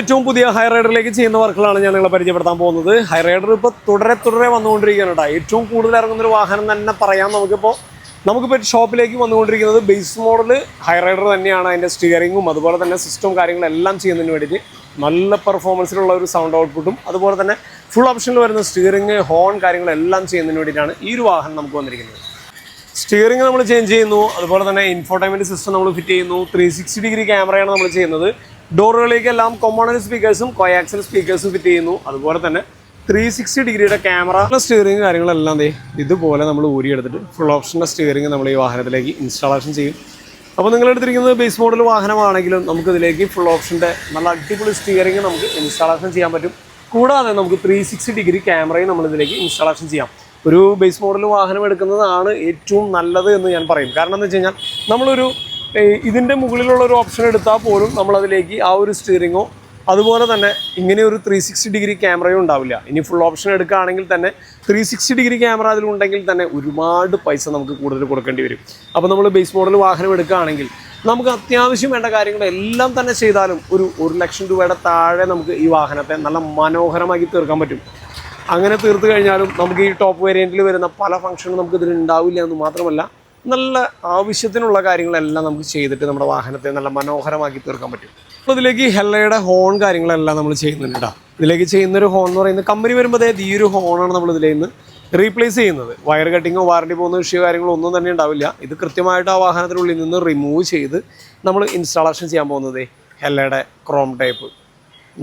ഏറ്റവും പുതിയ ഹൈ റൈഡറിലേക്ക് ചെയ്യുന്ന വർക്കുകളാണ് ഞാൻ നിങ്ങളെ പരിചയപ്പെടുത്താൻ പോകുന്നത്. ഹൈ റൈഡർ ഇപ്പോൾ തുടരെ തുടരെ വന്നുകൊണ്ടിരിക്കുകയാണ് കേട്ടോ ഏറ്റവും കൂടുതൽ ഇറങ്ങുന്ന ഒരു വാഹനം തന്നെ പറയാം. നമുക്കിപ്പോൾ നമുക്കിപ്പോൾ ഷോപ്പിലേക്ക് വന്നുകൊണ്ടിരിക്കുന്നത് ബേസ് മോഡൽ ഹൈ റൈഡർ തന്നെയാണ് അതിന്റെ സ്റ്റിയറിങ്ങും അതുപോലെ തന്നെ സിസ്റ്റം കാര്യങ്ങളെല്ലാം ചെയ്യുന്നതിന് വേണ്ടിയിട്ട് നല്ല പെർഫോമൻസിലുള്ള ഒരു സൗണ്ട് ഔട്ട്പുട്ടും അതുപോലെ തന്നെ ഫുൾ ഓപ്ഷനിൽ വരുന്ന സ്റ്റിയറിങ് ഹോൺ കാര്യങ്ങളെല്ലാം ചെയ്യുന്നതിന് വേണ്ടിയിട്ടാണ് ഈ ഒരു വാഹനം നമുക്ക് വന്നിരിക്കുന്നത്. സ്റ്റിയറിംഗ് നമ്മൾ ചേഞ്ച് ചെയ്യുന്നു. അതുപോലെ തന്നെ ഇൻഫോർട്ടൈൻമെന്റ് സിസ്റ്റം നമ്മൾ ഫിറ്റ് ചെയ്യുന്നു. ത്രീ സിക്സ്റ്റി ഡിഗ്രി ക്യാമറയാണ് നമ്മൾ ചെയ്യുന്നത്. ഡോറുകളിലേക്കെല്ലാം കൊമോണൽ സ്പീക്കേഴ്സും കൊയാക്സൽ സ്പീക്കേഴ്സും ഫിറ്റ് ചെയ്യുന്നു. അതുപോലെ തന്നെ ത്രീ സിക്സ്റ്റി ഡിഗ്രിയുടെ ക്യാമറ സ്റ്റിയറിംഗ് കാര്യങ്ങളെല്ലാം ഇതുപോലെ നമ്മൾ ഊരിയെടുത്തിട്ട് ഫുൾ ഓപ്ഷന്റെ സ്റ്റിയറിംഗ് നമ്മൾ ഈ വാഹനത്തിലേക്ക് ഇൻസ്റ്റാളേഷൻ ചെയ്യും. അപ്പോൾ നിങ്ങൾ എടുത്തിരിക്കുന്നത് ബേസ് മോഡൽ വാഹനമാണെങ്കിലും നമുക്കിതിലേക്ക് ഫുൾ ഓപ്ഷന്റെ നല്ല അടിപൊളി സ്റ്റിയറിംഗ് നമുക്ക് ഇൻസ്റ്റാളേഷൻ ചെയ്യാൻ പറ്റും. കൂടാതെ നമുക്ക് ത്രീ സിക്സ്റ്റി ഡിഗ്രി ക്യാമറയും നമ്മൾ ഇതിലേക്ക് ഇൻസ്റ്റാളേഷൻ ചെയ്യാം. ഒരു ബേസ് മോഡൽ വാഹനം എടുക്കുന്നതാണ് ഏറ്റവും നല്ലത് എന്ന് ഞാൻ പറയും. കാരണം എന്ന് വെച്ച് കഴിഞ്ഞാൽ നമ്മളൊരു ഇതിന്റെ മുകളിലുള്ള ഒരു ഓപ്ഷൻ എടുത്താൽ പോലും നമ്മളതിലേക്ക് ആ ഒരു സ്റ്റിയറിങ്ങോ അതുപോലെ തന്നെ ഇങ്ങനെ ഒരു ത്രീ സിക്സ്റ്റി ഡിഗ്രി ക്യാമറയും ഉണ്ടാവില്ല. ഇനി ഫുൾ ഓപ്ഷൻ എടുക്കുകയാണെങ്കിൽ തന്നെ ത്രീ സിക്സ്റ്റി ഡിഗ്രി ക്യാമറ അതിലുണ്ടെങ്കിൽ തന്നെ ഒരുപാട് പൈസ നമുക്ക് കൂടുതൽ കൊടുക്കേണ്ടി വരും. അപ്പോൾ നമ്മൾ ബേസ് മോഡൽ വാഹനം എടുക്കുകയാണെങ്കിൽ നമുക്ക് അത്യാവശ്യം വേണ്ട കാര്യങ്ങളെല്ലാം തന്നെ ചെയ്താലും ഒരു ഒരു ലക്ഷം രൂപയുടെ താഴെ നമുക്ക് ഈ വാഹനത്തെ നല്ല മനോഹരമാക്കി തീർക്കാൻ പറ്റും. അങ്ങനെ തീർത്തു കഴിഞ്ഞാലും നമുക്ക് ഈ ടോപ്പ് വേരിയന്റിൽ വരുന്ന പല ഫംഗ്ഷനും നമുക്ക് ഇതിൽ ഉണ്ടാവില്ല എന്ന് മാത്രമല്ല നല്ല ആവശ്യത്തിനുള്ള കാര്യങ്ങളെല്ലാം നമുക്ക് ചെയ്തിട്ട് നമ്മുടെ വാഹനത്തെ നല്ല മനോഹരമാക്കി തീർക്കാൻ പറ്റും. അപ്പോൾ ഇതിലേക്ക് ഹെല്ലയുടെ ഹോൺ കാര്യങ്ങളെല്ലാം നമ്മൾ ചെയ്യുന്നുണ്ട് കേട്ടോ. ഇതിലേക്ക് ചെയ്യുന്നൊരു ഹോൺ എന്ന് പറയുന്നത് കമ്പനി വരുമ്പോൾ ഈ ഒരു ഹോണാണ് നമ്മൾ ഇതിൽ നിന്ന് റീപ്ലേസ് ചെയ്യുന്നത് വയർ കട്ടിങ്ങോ വാറണ്ടി പോകുന്ന വിഷയമോ കാര്യങ്ങളോ ഒന്നും തന്നെ ഉണ്ടാവില്ല. ഇത് കൃത്യമായിട്ട് ആ വാഹനത്തിനുള്ളിൽ നിന്ന് റിമൂവ് ചെയ്ത് നമ്മൾ ഇൻസ്റ്റാളേഷൻ ചെയ്യാൻ പോകുന്നത് ഹെല്ലയുടെ ക്രോം ടൈപ്പ്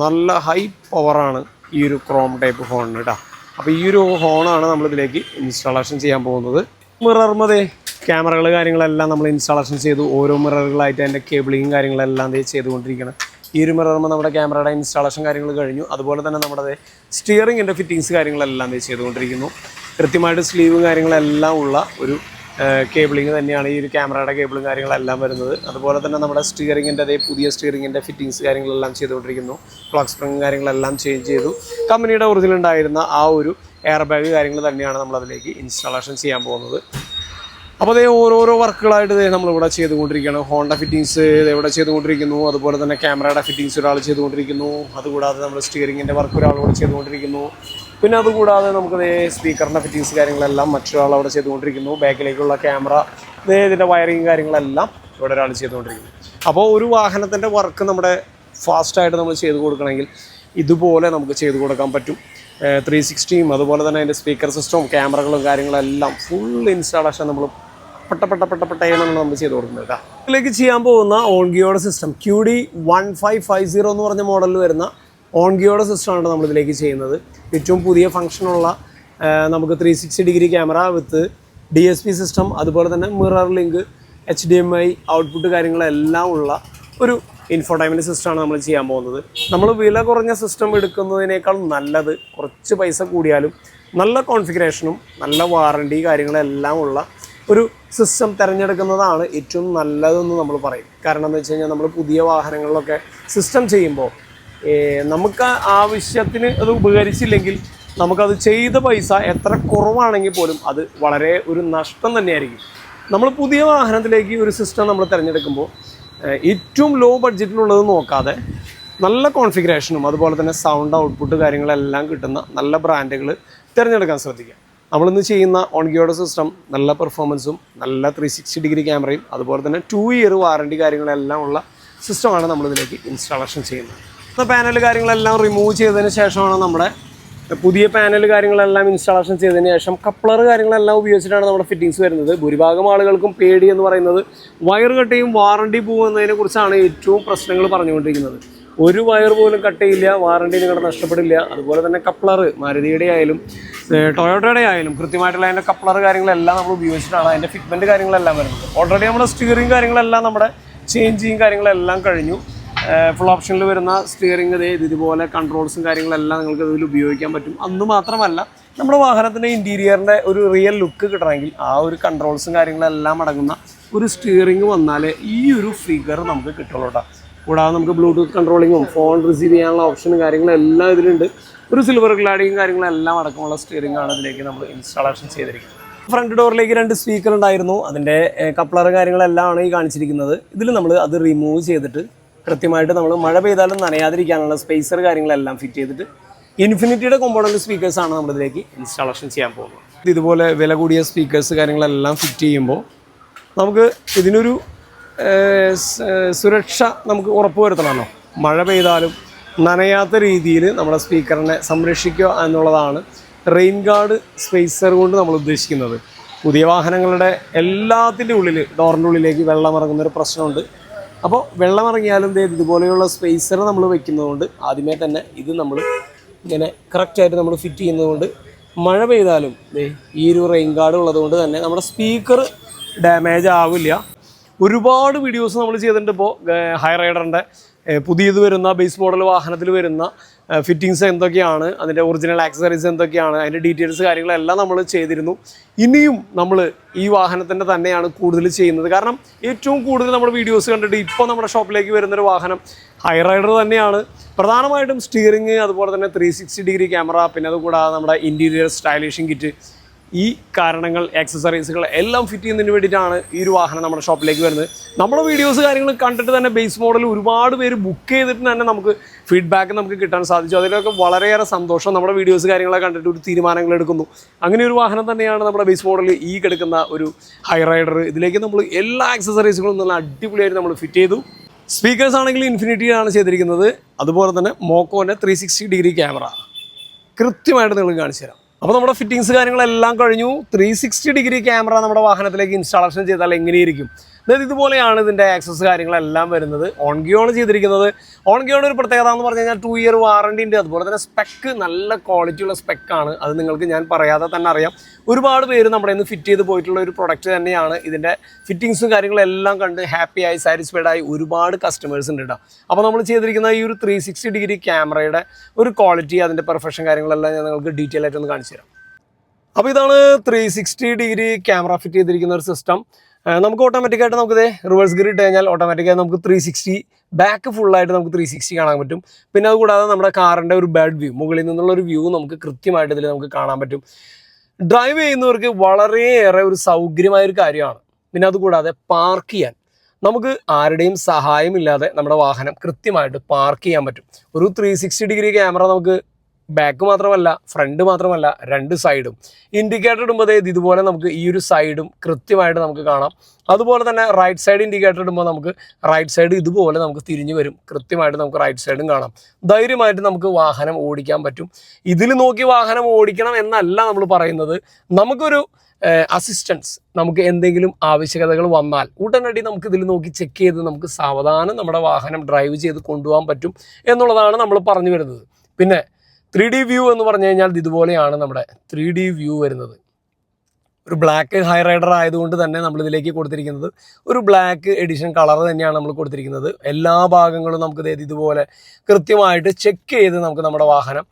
നല്ല ഹൈ പവറാണ് ഈ ഒരു ക്രോം ടൈപ്പ് ഫോണിന് കേട്ടോ. അപ്പോൾ ഈ ഒരു ഹോണാണ് നമ്മളിതിലേക്ക് ഇൻസ്റ്റാളേഷൻ ചെയ്യാൻ പോകുന്നത്. മിറർമതേ ക്യാമറകൾ കാര്യങ്ങളെല്ലാം നമ്മൾ ഇൻസ്റ്റാളേഷൻ ചെയ്തു. ഓരോ മിററുകളായിട്ട് അതിന്റെ കേബിളിങ്ങും കാര്യങ്ങളെല്ലാം ദേ ചെയ്തുകൊണ്ടിരിക്കണം. ഈ ഒരു മിററുമ്പോൾ നമ്മുടെ ക്യാമറയുടെ ഇൻസ്റ്റാളേഷൻ കാര്യങ്ങൾ കഴിഞ്ഞു. അതുപോലെ തന്നെ നമ്മുടെ സ്റ്റിയറിങ്ങിന്റെ ഫിറ്റിങ്സ് കാര്യങ്ങളെല്ലാം ദേ ചെയ്തുകൊണ്ടിരിക്കുന്നു. കൃത്യമായിട്ട് സ്ലീവും കാര്യങ്ങളെല്ലാം ഉള്ള ഒരു കേബിളിങ് തന്നെയാണ് ഈ ഒരു ക്യാമറയുടെ കേബിളും കാര്യങ്ങളെല്ലാം വരുന്നത്. അതുപോലെ തന്നെ നമ്മുടെ സ്റ്റിയറിങ്ങിന്റെ പുതിയ സ്റ്റിയറിങ്ങിന്റെ ഫിറ്റിങ്സ് കാര്യങ്ങളെല്ലാം ചെയ്തുകൊണ്ടിരിക്കുന്നു. ക്ലോക്ക് സ്പ്രിങ് കാര്യങ്ങളെല്ലാം ചേഞ്ച് ചെയ്തു. കമ്പനിയുടെ ഒറിജിനൽ ഉണ്ടായിരുന്ന ആ ഒരു എയർ ബാഗ് കാര്യങ്ങൾ തന്നെയാണ് നമ്മളതിലേക്ക് ഇൻസ്റ്റാളേഷൻ ചെയ്യാൻ പോകുന്നത്. അപ്പോൾ അതേ ഓരോരോ വർക്കുകളായിട്ട് നമ്മളിവിടെ ചെയ്തുകൊണ്ടിരിക്കുകയാണ്. ഹോണ്ട ഫിറ്റിങ്സ് ഇവിടെ ചെയ്തുകൊണ്ടിരിക്കുന്നു. അതുപോലെ തന്നെ ക്യാമറയുടെ ഫിറ്റിങ്സ് ഒരാൾ ചെയ്തുകൊണ്ടിരിക്കുന്നു. അതുകൂടാതെ നമ്മൾ സ്റ്റിയറിങ്ങിന്റെ വർക്ക് ഒരാൾ ഇവിടെ ചെയ്തുകൊണ്ടിരിക്കുന്നു. പിന്നെ അതുകൂടാതെ നമുക്ക് സ്പീക്കറിന്റെ ഫിറ്റിങ്സ് കാര്യങ്ങളെല്ലാം മറ്റൊരാൾ അവിടെ ചെയ്തുകൊണ്ടിരിക്കുന്നു. ബാക്കിലേക്കുള്ള ക്യാമറ ഇതിന്റെ വയറിങ് കാര്യങ്ങളെല്ലാം ഇവിടെ ഒരാൾ ചെയ്തുകൊണ്ടിരിക്കുന്നു. അപ്പോൾ ഒരു വാഹനത്തിന്റെ വർക്ക് നമ്മുടെ ഫാസ്റ്റായിട്ട് നമ്മൾ ചെയ്തു കൊടുക്കണമെങ്കിൽ ഇതുപോലെ നമുക്ക് ചെയ്തു കൊടുക്കാൻ പറ്റും. ത്രീ സിക്സ്റ്റിയും അതുപോലെ തന്നെ അതിന്റെ സ്പീക്കർ സിസ്റ്റവും ക്യാമറകളും കാര്യങ്ങളെല്ലാം ഫുൾ ഇൻസ്റ്റാളേഷൻ നമ്മൾ പെട്ട പെട്ട പെട്ട നമ്മൾ ചെയ്ത് കൊടുക്കുന്നത് കേട്ടോ ഇതിലേക്ക് ചെയ്യാൻ പോകുന്ന ഓൺഗിയോടെ system Q D one five five zero എന്ന് പറഞ്ഞ മോഡലിൽ വരുന്ന ഓൺഗിയോടെ സിസ്റ്റമാണ് നമ്മൾ ഇതിലേക്ക് ചെയ്യുന്നത്. ഏറ്റവും പുതിയ ഫംഗ്ഷനുള്ള നമുക്ക് three sixty degree camera with D S P system അതുപോലെ തന്നെ mirror link H D M I output കാര്യങ്ങളെല്ലാം ഉള്ള ഒരു ഇൻഫോടൈൻമെന്റ് സിസ്റ്റമാണ് നമ്മൾ ചെയ്യാൻ പോകുന്നത്. നമ്മൾ വില കുറഞ്ഞ സിസ്റ്റം എടുക്കുന്നതിനേക്കാൾ നല്ലത് കുറച്ച് പൈസ കൂടിയാലും നല്ല കോൺഫിഗറേഷനും നല്ല വാറണ്ടി കാര്യങ്ങളെല്ലാം ഉള്ള ഒരു സിസ്റ്റം തിരഞ്ഞെടുക്കുന്നതാണ് ഏറ്റവും നല്ലതെന്ന് നമ്മൾ പറയും. കാരണം എന്ന് വെച്ച് കഴിഞ്ഞാൽ നമ്മൾ പുതിയ വാഹനങ്ങളിലൊക്കെ സിസ്റ്റം ചെയ്യുമ്പോൾ നമുക്ക് ആവശ്യത്തിന് അത് ഉപകരിച്ചില്ലെങ്കിൽ നമുക്കത് ചെയ്ത പൈസ എത്ര കുറവാണെങ്കിൽ പോലും അത് വളരെ ഒരു നഷ്ടം തന്നെയായിരിക്കും. നമ്മൾ പുതിയ വാഹനത്തിലേക്ക് ഒരു സിസ്റ്റം നമ്മൾ തിരഞ്ഞെടുക്കുമ്പോൾ ഏറ്റവും ലോ ബഡ്ജറ്റിലുള്ളത് നോക്കാതെ നല്ല കോൺഫിഗറേഷനും അതുപോലെ തന്നെ സൗണ്ട് ഔട്ട്പുട്ട് കാര്യങ്ങളെല്ലാം കിട്ടുന്ന നല്ല ബ്രാൻഡുകൾ തിരഞ്ഞെടുക്കാൻ ശ്രദ്ധിക്കുക. നമ്മളിന്ന് ചെയ്യുന്ന ഓൺഗിയോഡ സിസ്റ്റം നല്ല പെർഫോമൻസും നല്ല ത്രീ സിക്സ്റ്റി ഡിഗ്രി ക്യാമറയും അതുപോലെ തന്നെ ടു ഇയർ വാറണ്ടി കാര്യങ്ങളെല്ലാം ഉള്ള സിസ്റ്റമാണ് നമ്മളിതിലേക്ക് ഇൻസ്റ്റാളേഷൻ ചെയ്യുന്നത്. പാനൽ കാര്യങ്ങളെല്ലാം റിമൂവ് ചെയ്തതിന് ശേഷമാണ് നമ്മുടെ പുതിയ പാനൽ കാര്യങ്ങളെല്ലാം ഇൻസ്റ്റാളേഷൻ ചെയ്തതിന് ശേഷം കപ്ലർ കാര്യങ്ങളെല്ലാം ഉപയോഗിച്ചിട്ടാണ് നമ്മുടെ ഫിറ്റിങ്സ് വരുന്നത്. ഭൂരിഭാഗം ആളുകൾക്കും പേടി എന്ന് പറയുന്നത് വയർ കട്ടയും വാറണ്ടി പോകുന്നതിനെ കുറിച്ചാണ് ഏറ്റവും പ്രശ്നങ്ങൾ പറഞ്ഞുകൊണ്ടിരിക്കുന്നത്. ഒരു വയർ പോലും കട്ട് ചെയ്യില്ല വാറണ്ടി നിങ്ങളുടെ നഷ്ടപ്പെടില്ല. അതുപോലെ തന്നെ കപ്ലർ മാരുതിയുടെ ആയാലും ടൊയോട്ടോയുടെ ആയാലും കൃത്യമായിട്ടുള്ള അതിന്റെ കപ്ലർ കാര്യങ്ങളെല്ലാം നമ്മൾ ഉപയോഗിച്ചിട്ടാണ് അതിന്റെ ഫിറ്റ്മെന്റ് കാര്യങ്ങളെല്ലാം വരുന്നത്. ഓൾറെഡി നമ്മുടെ സ്റ്റിയറിംഗ് കാര്യങ്ങളെല്ലാം നമ്മുടെ ചേഞ്ചിങ് കാര്യങ്ങളെല്ലാം കഴിഞ്ഞു. ഫുൾ ഓപ്ഷനിൽ വരുന്ന സ്റ്റിയറിംഗ് ഇത് ഇതുപോലെ കൺട്രോൾസും കാര്യങ്ങളെല്ലാം നിങ്ങൾക്ക് ഇതിൽ ഉപയോഗിക്കാൻ പറ്റും. അന്ന് മാത്രമല്ല നമ്മുടെ വാഹനത്തിന്റെ ഇന്റീരിയറിന്റെ ഒരു റിയൽ ലുക്ക് കിട്ടണമെങ്കിൽ ആ ഒരു കൺട്രോൾസും കാര്യങ്ങളെല്ലാം അടങ്ങുന്ന ഒരു സ്റ്റിയറിംഗ് വന്നാലേ ഈ ഒരു ഫിഗർ നമുക്ക് കിട്ടുള്ളൂ കേട്ടോ കൂടാതെ നമുക്ക് ബ്ലൂടൂത്ത് കൺട്രോളിങ്ങും ഫോൺ റിസീവ് ചെയ്യാനുള്ള ഓപ്ഷനും കാര്യങ്ങളും എല്ലാം ഇതിലുണ്ട്. ഒരു സിൽവർ ഗ്ലാഡിയും കാര്യങ്ങളെല്ലാം അടക്കമുള്ള സ്റ്റിയറിംഗ് ആണ് നമ്മൾ ഇൻസ്റ്റാളേഷൻ ചെയ്തിരിക്കുന്നത്. ഫ്രണ്ട് ഡോറിലേക്ക് രണ്ട് സ്പീക്കർ ഉണ്ടായിരുന്നു. അതിന്റെ കപ്ലർ കാര്യങ്ങളെല്ലാം ആണ് ഈ കാണിച്ചിരിക്കുന്നത്. ഇതിൽ നമ്മൾ അത് റിമൂവ് ചെയ്തിട്ട് കൃത്യമായിട്ട് നമ്മൾ മഴ പെയ്താലും നനയാതിരിക്കാനുള്ള സ്പേസർ കാര്യങ്ങളെല്ലാം ഫിറ്റ് ചെയ്തിട്ട് ഇൻഫിനിറ്റിയുടെ കോമ്പോണന്റ് സ്പീക്കേഴ്സാണ് നമ്മളിതിലേക്ക് ഇൻസ്റ്റാളേഷൻ ചെയ്യാൻ പോകുന്നത്. ഇതുപോലെ വില കൂടിയ സ്പീക്കേഴ്സ് കാര്യങ്ങളെല്ലാം ഫിറ്റ് ചെയ്യുമ്പോൾ നമുക്ക് ഇതിനൊരു സുരക്ഷ നമുക്ക് ഉറപ്പുവരുത്തണമല്ലോ മഴ പെയ്താലും നനയാത്ത രീതിയിൽ നമ്മുടെ സ്പീക്കറിനെ സംരക്ഷിക്കുക എന്നുള്ളതാണ് റെയിൻ ഗാർഡ് സ്പേസർ കൊണ്ട് നമ്മൾ ഉദ്ദേശിക്കുന്നത്. പുതിയ വാഹനങ്ങളുടെ എല്ലാത്തിന്റെ ഉള്ളിൽ ഡോറിന്റെ ഉള്ളിലേക്ക് വെള്ളം ഇറങ്ങുന്ന ഒരു പ്രശ്നമുണ്ട്. അപ്പോൾ വെള്ളം ഇറങ്ങിയാലും ഇതുപോലെയുള്ള സ്പേസർ നമ്മൾ വെക്കുന്നതുകൊണ്ട് ആദ്യമേ തന്നെ ഇത് നമ്മൾ ഇങ്ങനെ കറക്റ്റായിട്ട് നമ്മൾ ഫിറ്റ് ചെയ്യുന്നതുകൊണ്ട് മഴ പെയ്താലും ഈ ഒരു റെയിൻ ഗാർഡ് ഉള്ളതുകൊണ്ട് തന്നെ നമ്മുടെ സ്പീക്കർ ഡാമേജ് ആവില്ല. ഒരുപാട് വീഡിയോസ് നമ്മൾ ചെയ്തിട്ടുണ്ട് ഇപ്പോൾ ഹൈ റൈഡറിന്റെ പുതിയത് വരുന്ന ബേസ് മോഡൽ വാഹനത്തിൽ വരുന്ന ഫിറ്റിങ്സ് എന്തൊക്കെയാണ് അതിന്റെ ഒറിജിനൽ ആക്സസറീസ് എന്തൊക്കെയാണ് അതിന്റെ ഡീറ്റെയിൽസ് കാര്യങ്ങളെല്ലാം നമ്മൾ ചെയ്തിരുന്നു. ഇനിയും നമ്മൾ ഈ വാഹനത്തിന്റെ തന്നെയാണ് കൂടുതൽ ചെയ്യുന്നത്. കാരണം ഏറ്റവും കൂടുതൽ നമ്മൾ വീഡിയോസ് കണ്ടിട്ട് ഇപ്പോൾ നമ്മുടെ ഷോപ്പിലേക്ക് വരുന്നൊരു വാഹനം ഹൈ റൈഡർ തന്നെയാണ്. പ്രധാനമായിട്ടും സ്റ്റിയറിങ് അതുപോലെ തന്നെ ത്രീ ഡിഗ്രി ക്യാമറ പിന്നെ അതുകൂടാതെ നമ്മുടെ ഇന്റീരിയർ സ്റ്റൈലിഷിംഗ് കിറ്റ് ഈ കാരണങ്ങൾ ആക്സസറീസുകൾ എല്ലാം ഫിറ്റ് ചെയ്യുന്നതിന് വേണ്ടിയിട്ടാണ് ഈ ഒരു വാഹനം നമ്മുടെ ഷോപ്പിലേക്ക് വരുന്നത്. നമ്മുടെ വീഡിയോസ് കാര്യങ്ങൾ കണ്ടിട്ട് തന്നെ ബേസ് മോഡൽ ഒരുപാട് പേര് ബുക്ക് ചെയ്തിട്ട് തന്നെ നമുക്ക് ഫീഡ്ബാക്ക് നമുക്ക് കിട്ടാൻ സാധിച്ചു. അതിലൊക്കെ വളരെയേറെ സന്തോഷം നമ്മുടെ വീഡിയോസ് കാര്യങ്ങളൊക്കെ കണ്ടിട്ട് ഒരു തീരുമാനങ്ങൾ എടുക്കുന്നു. അങ്ങനെ ഒരു വാഹനം തന്നെയാണ് നമ്മുടെ ബേസ് മോഡൽ ഈ കിടക്കുന്ന ഒരു ഹൈ റൈഡർ ഇതിലേക്ക് നമ്മൾ എല്ലാ ആക്സസറീസുകളും നല്ല അടിപൊളിയായിട്ട് നമ്മൾ ഫിറ്റ് ചെയ്തു. സ്പീക്കേഴ്സ് ആണെങ്കിൽ ഇൻഫിനിറ്റിയാണ് ചെയ്തിരിക്കുന്നത്. അതുപോലെ തന്നെ മോക്കോന്റെ ത്രീ ഡിഗ്രി ക്യാമറ കൃത്യമായിട്ട് നിങ്ങൾ കാണിച്ചു തരാം അപ്പോൾ നമ്മുടെ ഫിറ്റിങ്സ് കാര്യങ്ങളെല്ലാം കഴിഞ്ഞു. ത്രീ സിക്സ്റ്റി ഡിഗ്രി ക്യാമറ നമ്മുടെ വാഹനത്തിലേക്ക് ഇൻസ്റ്റാളേഷൻ ചെയ്താൽ എങ്ങനെയിരിക്കും? ഇതുപോലെയാണ് ഇതിന്റെ ആക്സസ് കാര്യങ്ങളെല്ലാം വരുന്നത്. ഓൺ ഗിയോണ് ചെയ്തിരിക്കുന്നത്. ഓൺ ഗിയോണ് ഒരു പ്രത്യേകത എന്ന് പറഞ്ഞു കഴിഞ്ഞാൽ ടു ഇയർ വാറണ്ടി ഉണ്ട്. അതുപോലെ തന്നെ സ്പെക്ക് നല്ല ക്വാളിറ്റിയുള്ള സ്പെക്കാണ് അത് നിങ്ങൾക്ക് ഞാൻ പറയാതെ തന്നെ അറിയാം. ഒരുപാട് പേര് നമ്മുടെ ഇന്ന് ഫിറ്റ് ചെയ്ത് പോയിട്ടുള്ള ഒരു പ്രൊഡക്റ്റ് തന്നെയാണ് ഇതിന്റെ ഫിറ്റിങ്സും കാര്യങ്ങളെല്ലാം കണ്ട് ഹാപ്പിയായി ആയി സാറ്റിസ്ഫൈഡ് ആയി ഒരുപാട് കസ്റ്റമേഴ്സ് ഉണ്ട് കേട്ടോ അപ്പോൾ നമ്മൾ ചെയ്തിരിക്കുന്ന ഈ ഒരു ത്രീ സിക്സ്റ്റി ഡിഗ്രി ക്യാമറയുടെ ഒരു ക്വാളിറ്റി അതിന്റെ പെർഫെക്ഷൻ കാര്യങ്ങളെല്ലാം ഞാൻ നിങ്ങൾക്ക് ഡീറ്റെയിൽ ആയിട്ടൊന്ന് കാണിച്ചു തരാം. അപ്പോൾ ഇതാണ് three sixty degree camera fit ചെയ്തിരിക്കുന്ന ഒരു സിസ്റ്റം നമുക്ക് ഓട്ടോമാറ്റിക്കായിട്ട് നമുക്ക് റിവേഴ്സ് ഗിയർ ഇട്ട് കഴിഞ്ഞാൽ ഓട്ടോമാറ്റിക്കായി നമുക്ക് ത്രീ സിക്സ്റ്റി ബാക്ക് ഫുള്ളായിട്ട് നമുക്ക് ത്രീ സിക്സ്റ്റി കാണാൻ പറ്റും. പിന്നെ അതുകൂടാതെ നമ്മുടെ കാറിന്റെ ഒരു ബാഡ് വ്യൂ മുകളിൽ നിന്നുള്ള ഒരു വ്യൂ നമുക്ക് കൃത്യമായിട്ട് ഇതിൽ നമുക്ക് കാണാൻ പറ്റും. ഡ്രൈവ് ചെയ്യുന്നവർക്ക് വളരെയേറെ ഒരു സൗകര്യമായ ഒരു കാര്യമാണ്. പിന്നെ അതുകൂടാതെ പാർക്ക് ചെയ്യാൻ. നമുക്ക് ആരുടെയും സഹായമില്ലാതെ നമ്മുടെ വാഹനം കൃത്യമായിട്ട് പാർക്ക് ചെയ്യാൻ പറ്റും. ഒരു ത്രീ സിക്സ്റ്റി ഡിഗ്രി ക്യാമറ നമുക്ക് ബാക്ക് മാത്രമല്ല ഫ്രണ്ട് മാത്രമല്ല രണ്ട് സൈഡും ഇൻഡിക്കേറ്റർ ഇടുമ്പോൾ ഇതുപോലെ നമുക്ക് ഈ ഒരു സൈഡും കൃത്യമായിട്ട് നമുക്ക് കാണാം. അതുപോലെ തന്നെ റൈറ്റ് സൈഡ് ഇൻഡിക്കേറ്റർ ഇടുമ്പോൾ നമുക്ക് റൈറ്റ് സൈഡ് ഇതുപോലെ നമുക്ക് തിരിഞ്ഞു വരും. കൃത്യമായിട്ട് നമുക്ക് റൈറ്റ് സൈഡും കാണാം. ധൈര്യമായിട്ട് നമുക്ക് വാഹനം ഓടിക്കാൻ പറ്റും. ഇതിൽ നോക്കി വാഹനം ഓടിക്കണം എന്നല്ല നമ്മൾ പറയുന്നത്. നമുക്കൊരു അസിസ്റ്റൻസ് നമുക്ക് എന്തെങ്കിലും ആവശ്യകതകൾ വന്നാൽ ഉടനടി നമുക്ക് ഇതിൽ നോക്കി ചെക്ക് ചെയ്ത് നമുക്ക് സാവധാനം നമ്മുടെ വാഹനം ഡ്രൈവ് ചെയ്ത് കൊണ്ടുപോകാൻ പറ്റും എന്നുള്ളതാണ് നമ്മൾ പറഞ്ഞു വരുന്നത്. പിന്നെ ത്രീ ഡി വ്യൂ എന്ന് പറഞ്ഞു കഴിഞ്ഞാൽ ഇതുപോലെയാണ് നമ്മുടെ ത്രീ ഡി വ്യൂ വരുന്നത്. ഒരു ബ്ലാക്ക് ഹൈ റൈഡർ ആയതുകൊണ്ട് തന്നെ നമ്മൾ ഇതിലേക്ക് കൊടുത്തിരിക്കുന്നത് ഒരു ബ്ലാക്ക് എഡിഷൻ കളർ തന്നെയാണ് നമ്മൾ കൊടുത്തിരിക്കുന്നത്. എല്ലാ ഭാഗങ്ങളും നമുക്ക് ഇതുപോലെ കൃത്യമായിട്ട് ചെക്ക് ചെയ്ത് നമുക്ക് നമ്മുടെ വാഹനം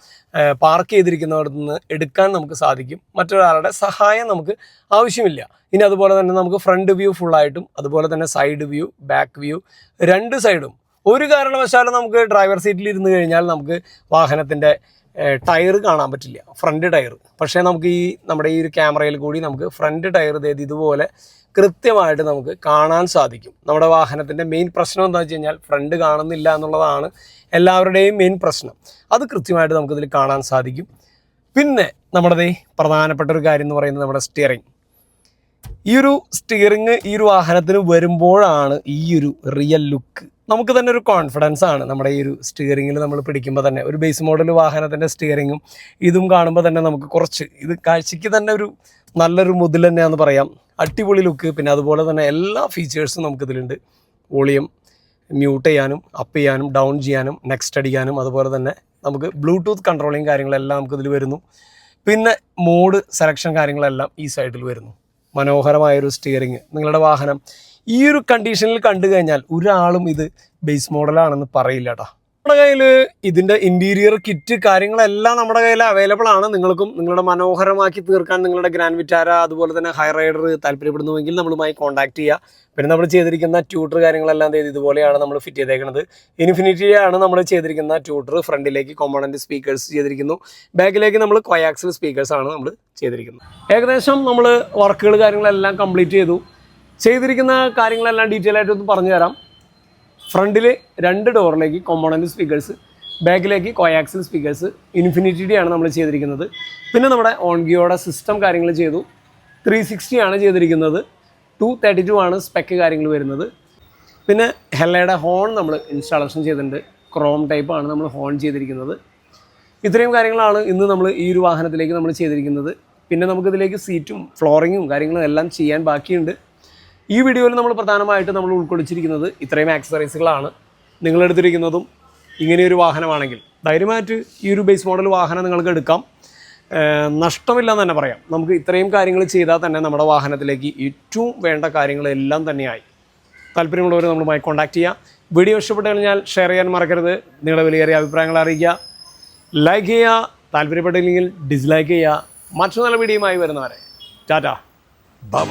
പാർക്ക് ചെയ്തിരിക്കുന്നിടത്ത് നിന്ന് എടുക്കാൻ നമുക്ക് സാധിക്കും. മറ്റൊരാളുടെ സഹായം നമുക്ക് ആവശ്യമില്ല. ഇനി അതുപോലെ തന്നെ നമുക്ക് ഫ്രണ്ട് വ്യൂ ഫുള്ളായിട്ടും അതുപോലെ തന്നെ സൈഡ് വ്യൂ ബാക്ക് വ്യൂ രണ്ട് സൈഡും ഒരു കാരണവശാലും നമുക്ക് ഡ്രൈവർ സീറ്റിൽ ഇരുന്ന് കഴിഞ്ഞാൽ നമുക്ക് വാഹനത്തിന്റെ ടയർ കാണാൻ പറ്റില്ല. ഫ്രണ്ട് ടയർ പക്ഷേ നമുക്ക് ഈ നമ്മുടെ ഈ ഒരു ക്യാമറയിൽ കൂടി നമുക്ക് ഫ്രണ്ട് ടയർ ഇതേത് ഇതുപോലെ കൃത്യമായിട്ട് നമുക്ക് കാണാൻ സാധിക്കും. നമ്മുടെ വാഹനത്തിന്റെ മെയിൻ പ്രശ്നം എന്താ വെച്ച് കഴിഞ്ഞാൽ ഫ്രണ്ട് കാണുന്നില്ല എന്നുള്ളതാണ് എല്ലാവരുടെയും മെയിൻ പ്രശ്നം. അത് കൃത്യമായിട്ട് നമുക്കിതിൽ കാണാൻ സാധിക്കും. പിന്നെ നമ്മുടെ പ്രധാനപ്പെട്ട ഒരു കാര്യം എന്ന് പറയുന്നത് നമ്മുടെ സ്റ്റിയറിംഗ് ഈ ഒരു സ്റ്റിയറിങ് ഈ ഒരു വാഹനത്തിന് വരുമ്പോഴാണ് ഈ ഒരു റിയൽ ലുക്ക് നമുക്ക് തന്നെ ഒരു കോൺഫിഡൻസ് ആണ്. നമ്മുടെ ഈ ഒരു സ്റ്റിയറിങ്ങിൽ നമ്മൾ പിടിക്കുമ്പോൾ തന്നെ. ഒരു ബേസ് മോഡൽ വാഹനത്തിന്റെ സ്റ്റിയറിങ്ങും ഇതും കാണുമ്പോൾ തന്നെ നമുക്ക് കുറച്ച് ഇത് കാഴ്ചയ്ക്ക് തന്നെ ഒരു നല്ലൊരു മുതൽ തന്നെയാണെന്ന് പറയാം. അടിപൊളി ലുക്ക് പിന്നെ അതുപോലെ തന്നെ എല്ലാ ഫീച്ചേഴ്സും നമുക്കിതിലുണ്ട് വോളിയം മ്യൂട്ട് ചെയ്യാനും അപ്പ് ചെയ്യാനും ഡൗൺ ചെയ്യാനും നെക്സ്റ്റ് അടിക്കാനും അതുപോലെ തന്നെ നമുക്ക് ബ്ലൂടൂത്ത് കൺട്രോളിങ് കാര്യങ്ങളെല്ലാം നമുക്കിതിൽ വരുന്നു. പിന്നെ മോഡ് സെലക്ഷൻ കാര്യങ്ങളെല്ലാം ഈ സൈഡിൽ വരുന്നു. മനോഹരമായൊരു സ്റ്റിയറിങ് നിങ്ങളുടെ വാഹനം ഈ ഒരു കണ്ടീഷനിൽ കണ്ടു കഴിഞ്ഞാൽ ഒരാളും ഇത് ബേസ് മോഡലാണെന്ന് പറയില്ല കേട്ടോ നമ്മുടെ കയ്യിൽ ഇതിന്റെ ഇന്റീരിയർ കിറ്റ് കാര്യങ്ങളെല്ലാം നമ്മുടെ കയ്യിൽ അവൈലബിൾ ആണ്. നിങ്ങൾക്കും നിങ്ങളുടെ മനോഹരമാക്കി തീർക്കാൻ നിങ്ങളുടെ ഗ്രാൻഡ് വിറ്റാര അതുപോലെ തന്നെ ഹൈ റൈഡർ താല്പര്യപ്പെടുന്നുവെങ്കിൽ നമ്മളുമായി കോൺടാക്ട് ചെയ്യുക പിന്നെ നമ്മൾ ചെയ്തിരിക്കുന്ന ട്യൂട്ടർ കാര്യങ്ങളെല്ലാം ഇതുപോലെയാണ് നമ്മൾ ഫിറ്റ് ചെയ്തേക്കുന്നത് ഇൻഫിനിറ്റിയാണ് നമ്മൾ ചെയ്തിരിക്കുന്ന ട്യൂട്ടർ ഫ്രണ്ടിലേക്ക് കോമ്പണന്റ് സ്പീക്കേഴ്സ് ചെയ്തിരിക്കുന്നു. ബാക്കിലേക്ക് നമ്മൾ കൊയാക്സിൽ സ്പീക്കേഴ്സാണ് നമ്മൾ ചെയ്തിരിക്കുന്നത്. ഏകദേശം നമ്മൾ വർക്കുകൾ കാര്യങ്ങളെല്ലാം കംപ്ലീറ്റ് ചെയ്തു. ചെയ്തിരിക്കുന്ന കാര്യങ്ങളെല്ലാം ഡീറ്റെയിൽ ആയിട്ട് ഒന്ന് പറഞ്ഞു തരാം. ഫ്രണ്ടിൽ രണ്ട് ഡോറിലേക്ക് കോമ്പോണന്റ് സ്പീക്കേഴ്സ് ബാക്കിലേക്ക് കോയാക്സിൽ സ്പീക്കേഴ്സ് ഇൻഫിനിറ്റി ആണ് നമ്മൾ ചെയ്തിരിക്കുന്നത്. പിന്നെ നമ്മുടെ ഓൺഗിയോടെ സിസ്റ്റം കാര്യങ്ങൾ ചെയ്തു. ത്രീ സിക്സ്റ്റി ആണ് ചെയ്തിരിക്കുന്നത്. ടു തേർട്ടി ടു ആണ് സ്പെക്ക് കാര്യങ്ങൾ വരുന്നത്. പിന്നെ ഹെല്ലയുടെ ഹോൺ നമ്മൾ ഇൻസ്റ്റാളേഷൻ ചെയ്തിട്ടുണ്ട്. ക്രോം ടൈപ്പാണ് നമ്മൾ ഹോൺ ചെയ്തിരിക്കുന്നത്. ഇത്രയും കാര്യങ്ങളാണ് ഇന്ന് നമ്മൾ ഈ ഒരു വാഹനത്തിലേക്ക് നമ്മൾ ചെയ്തിരിക്കുന്നത്. പിന്നെ നമുക്കിതിലേക്ക് സീറ്റും ഫ്ലോറിങ്ങും കാര്യങ്ങളും എല്ലാം ചെയ്യാൻ ബാക്കിയുണ്ട്. ഈ വീഡിയോയിൽ നമ്മൾ പ്രധാനമായിട്ട് നമ്മൾ ഉൾക്കൊള്ളിച്ചിരിക്കുന്നത് ഇത്രയും ആക്സസറീസുകളാണ് നിങ്ങളെടുത്തിരിക്കുന്നതും ഇങ്ങനെയൊരു വാഹനമാണെങ്കിൽ. ധൈര്യമായിട്ട് ഈ ഒരു ബേസ് മോഡൽ വാഹനം നിങ്ങൾക്ക് എടുക്കാം. നഷ്ടമില്ലെന്ന് തന്നെ പറയാം. നമുക്ക് ഇത്രയും കാര്യങ്ങൾ ചെയ്താൽ തന്നെ നമ്മുടെ വാഹനത്തിലേക്ക് ഏറ്റവും വേണ്ട കാര്യങ്ങളെല്ലാം തന്നെയായി. താല്പര്യമുള്ളവർ നമ്മളുമായി കോൺടാക്ട് ചെയ്യുക വീഡിയോ ഇഷ്ടപ്പെട്ട് കഴിഞ്ഞാൽ ഷെയർ ചെയ്യാൻ മറക്കരുത്. നിങ്ങളുടെ വിലയേറിയ അഭിപ്രായങ്ങൾ അറിയിക്കുക. ലൈക്ക് ചെയ്യുക. താല്പര്യപ്പെട്ടില്ലെങ്കിൽ ഡിസ്ലൈക്ക് ചെയ്യുക. മറ്റു നല്ല വീഡിയോയുമായി വരുന്നവരെ. ടാറ്റ ബൈ